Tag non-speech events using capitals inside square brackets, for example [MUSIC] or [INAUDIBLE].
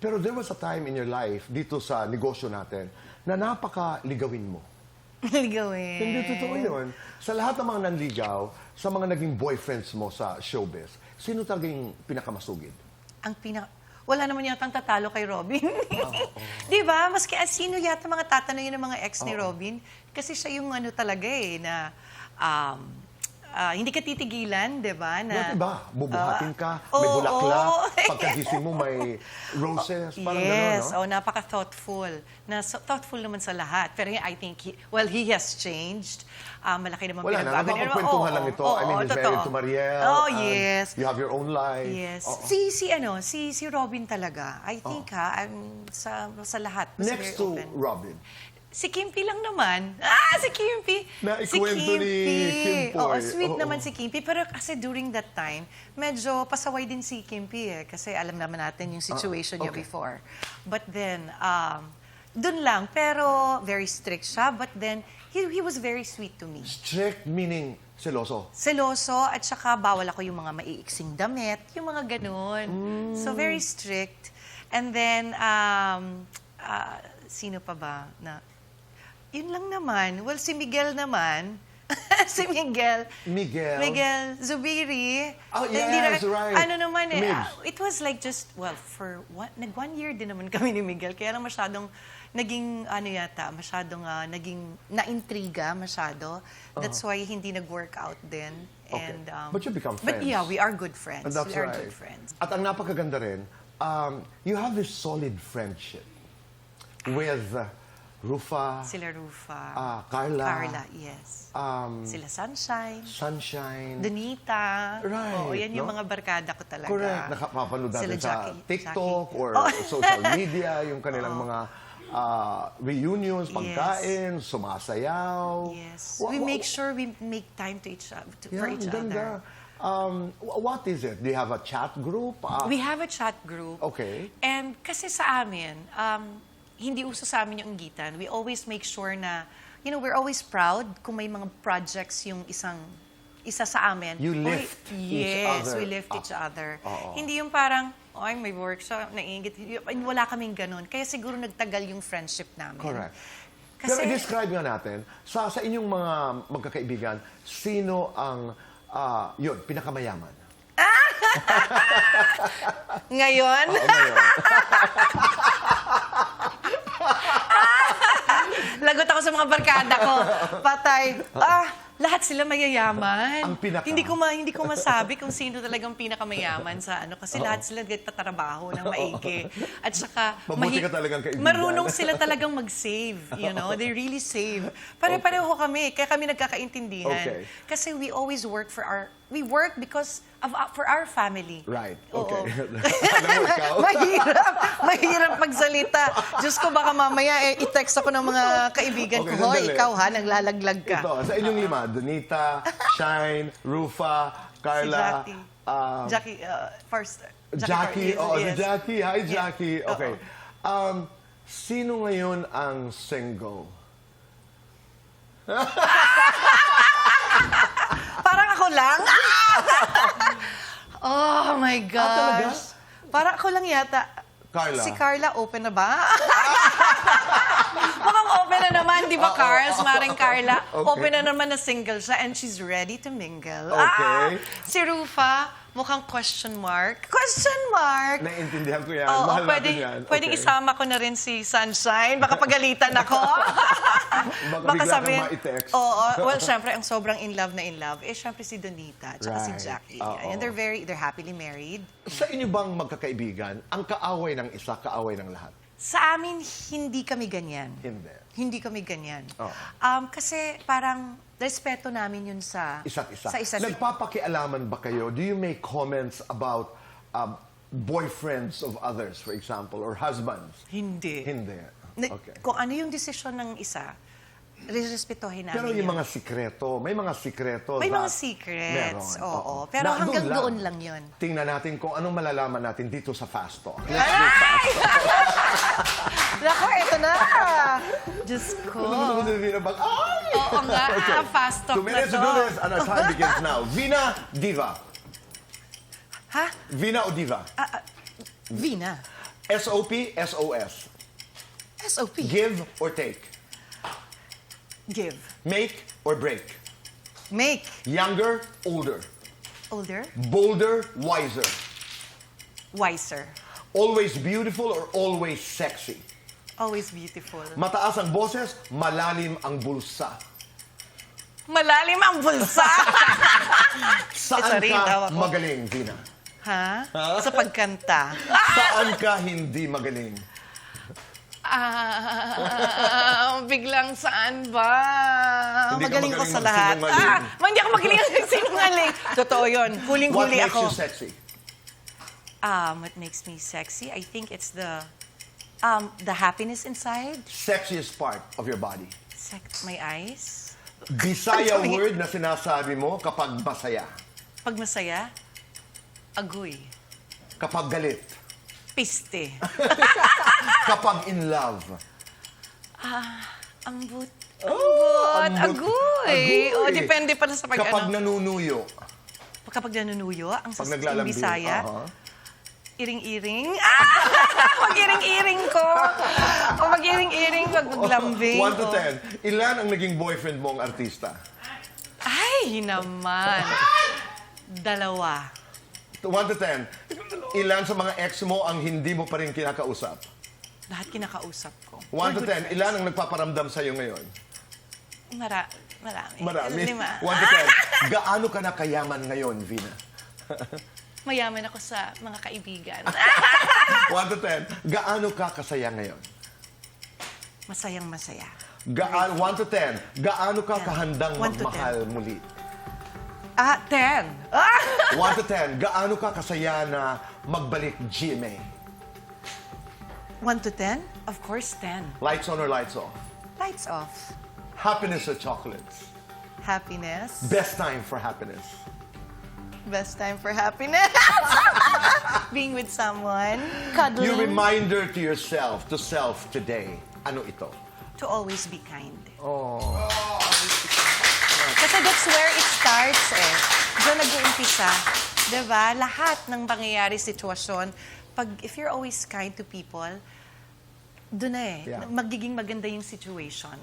Pero there was a time in your life, dito sa negosyo natin, na napaka-ligawin mo. [LAUGHS] Gawin. Hindi totoo yun. Sa lahat ng mga nanligaw, sa mga naging boyfriends mo sa showbiz, sino talaga yung pinakamasugid? Ang pinaka... Wala naman yatang tatalo kay Robin. [LAUGHS] Di ba? Maski ah, sino yata mga tatanungin ng mga ex ni Robin? Kasi siya yung ano talaga eh, na um, ah, hindi ka titigilan, di ba? Na, Bakit ba? Bubuhatin ka, Ah, may oo, bulaklak, [LAUGHS] oo. pagkagising mo may roses, parang yes, gano'n, no? oh, napaka-thoughtful. Na, so, thoughtful naman sa lahat. Pero I think, he, well, he has changed. Ah, malaki naman Wala na, pinagbago niya. nakakapagkwentuhan Oo, lang ito. oo, I mean, he's totoo. married to Mariel. Oh, and yes. You have your own life. Yes. Oo. Si si ano, si si Robin talaga. I think ha, I'm sa sa lahat. mas very Next to open. Robin. Si Kimpi lang naman. Ah, si Kimpi. Na si ikwento ni Kim Poy. Oo, sweet Oo. naman si Kimpi. Pero kasi during that time, medyo pasaway din si Kimpi eh. Kasi alam naman natin yung situation niya okay. before. But then, um, dun lang. Pero very strict siya. But then, he, he was very sweet to me. Strict meaning seloso. Seloso at saka bawal ako yung mga maiiksing damit, yung mga ganun. So very strict. And then, um, ah, sino pa ba na, yun lang naman. Well, si Miguel naman. [LAUGHS] si Miguel. Miguel? Miguel Zubiri. Oh, Hindi yes, na- right. Ano naman eh, ah, it was like just, well, for one, nag one year din naman [LAUGHS] kami ni Miguel. Kaya lang masyadong, naging, ano yata, masyadong, ah, naging, na-intriga masyado. That's why hindi nag-work out din. Okay. And, um, But you become But friends. yeah, we are good friends. And that's we are right. good friends. At ang napakaganda rin, um, you have this solid friendship with uh, Rufa, Sila Rufa. Ah, Carla. Carla, yes. um, Sila Sunshine. Sunshine. Donita. Right, Oo, yan yung no? mga barkada ko talaga. Correct. Nakapapanood natin Sila sa Jackie- TikTok Jackie. or Oh. [LAUGHS] social media, [LAUGHS] yung kanilang mga ah, reunions, pagkain, sumasayaw. Yes. Wa- we make sure we make time to each, uh, to, for Yeah, each ganda. other. Um, wh- what is it? Do you have a chat group? Ah, We have a chat group. Okay. And kasi sa amin, um, hindi uso sa amin yung inggitan. We always make sure na, you know, we're always proud kung may mga projects yung isang isa sa amin. You Oy, lift each yes, other we lift each up. other. Oo. Hindi yung parang, ay, may workshop, naingit. Wala kaming ganun. Kaya siguro nagtagal yung friendship namin. Correct. Kasi, Pero i-describe nga natin, sa, sa inyong mga magkakaibigan, sino ang, ah, yun, pinakamayaman? [LAUGHS] ngayon, Oo, ngayon. [LAUGHS] Lagot ako sa mga barkada ko. Patay. Ah, lahat sila mayayaman. Ang pinaka. Hindi ko ma, hindi ko masabi kung sino talagang pinakamayaman sa ano kasi lahat sila nagtatrabaho ng maigi. At saka [LAUGHS] Mabuti ka talagang kaibigan. Marunong sila talagang mag-save, you know? They really save. Pare-pareho kami, kaya kami nagkakaintindihan. Okay. Kasi we always work for our we work because of uh, for our family. Right. Oo. Okay. [LAUGHS] Alam mo ikaw? mahirap. Mahirap magsalita. Diyos ko, baka mamaya eh, i-text ako ng mga kaibigan Okay, ko, Hoy, sandali. ikaw ha, naglalaglag ka. Ito, sa inyong lima, Donita, Shine, Rufa, Si Carla, Jackie. ah, Jackie, uh, first. Jackie, Par- oh, si yes. Jackie. Hi, Yes. Jackie. Oo. Okay. Um, sino ngayon ang single? [LAUGHS] Parang ako lang. [LAUGHS] oh my Ah, talaga? gosh. Parang ako lang yata. Carla. Si Carla, open na ba? [LAUGHS] Mukhang open na naman, di ba, Cars? oo, Maring Carla. Okay. Open na naman na single siya and she's ready to mingle. Okay. Ah, si Rufa, mukhang question mark. Question mark! Naiintindihan ko yan. Oo, Mahal pwede, natin yan. pwedeng Okay. isama ko na rin si Sunshine. Baka pagalitan ako. [LAUGHS] Baka bigla kang ma-text. Oo, [LAUGHS] well, syempre, ang sobrang in love na in love, eh, syempre si Donita at si Right. Jackie. Oo. And they're very, they're happily married. Sa inyo bang magkakaibigan, ang kaaway ng isa, kaaway ng lahat? Sa amin, hindi kami ganyan. Hindi. Hindi kami ganyan. Oo. Um, kasi parang respeto namin yun sa Isa't isa. Sa isa't Nagpapakialaman ba kayo? Do you make comments about um, boyfriends of others, for example, or husbands? Hindi. Hindi. Na- Okay. Kung ano yung desisyon ng isa, respetuhin namin Pero yun. yung mga sikreto, may mga sikreto. May mga secrets, Meron, oo. Pero Na- hanggang doon lang yun. Tingnan natin kung anong malalaman natin dito sa Fast Talk. Let's do Fast Talk. [LAUGHS] Nako, ito na! Diyos ko. Ano mo Vina bag? Ay! Oo nga, [LAUGHS] ah, fast talk Two na minutes to to. do this and our time begins now. Vina, Diva. Ha? Vina o Diva? Ah, ah, Vina. SOP, SOS. SOP. Give or take. Give. Make or break. Make. Younger, older. Older. Bolder, wiser. Wiser. Always beautiful or always sexy. Always beautiful. Mataas ang boses, malalim ang bulsa. Malalim ang bulsa. [LAUGHS] Saan ka ako. magaling, Vina? ha? Sa pagkanta. Saan ka hindi magaling? Ah, [LAUGHS] biglang saan ba? Hindi ka magaling ko magaling sa lahat. magsinungaling. Ah, ma, hindi ako magaling [LAUGHS] magsinungaling. Totoo yun. What Huling-huli makes ako. you sexy? Um, what makes me sexy? I think it's the um, the happiness inside. Sexiest part of your body. Sex, my eyes. Bisaya [LAUGHS] Ang dami. word na sinasabi mo kapag masaya. Pag masaya, agoy. Kapag galit. Piste. [LAUGHS] Kapag in love. Ambot. Oh, Ambot. ambot. Agoy. Agoy. O, depende pa sa pag Kapag ano. nanunuyo. Kapag nanunuyo, ang sa. Bisaya, Aha. iring-iring. Ah! [LAUGHS] Mag-iring-iring ko. O mag-iring-iring pag maglambing. 1 to O. 10. Ilan ang naging boyfriend mo ang artista? Ay, naman. [LAUGHS] Dalawa. 1 to 10. Ilan sa mga ex mo ang hindi mo pa rin kinakausap? Lahat kinakausap ko. 1 to We're 10. good Ilan ang nagpaparamdam sa'yo ngayon? Mara, marami. Marami. Lima. 1 to 10. [LAUGHS] Gaano ka na kayaman ngayon, Vina? Mayaman ako sa mga kaibigan. [LAUGHS] 1 to 10. Gaano ka kasaya ngayon? Masayang masaya. Gaan, 1 to 10. Gaano ka kahandang One to magmahal muli? Ah, ten. [LAUGHS] Ah! 1 to 10. Gaano ka kasaya na magbalik GMA? One to ten? Of course, ten. Lights on or lights off? Lights off. Happiness or chocolates? Happiness. Best time for happiness? Best time for happiness. [LAUGHS] Being with someone. Cuddling. Your reminder to yourself, to self today. Ano ito? to always be kind. Oh. That's where it starts eh. Diyan nag-uumpisa. Diba? Lahat ng pangyayari sitwasyon, pag if you're always kind to people, doon na eh. Yeah. Magiging maganda yung situation.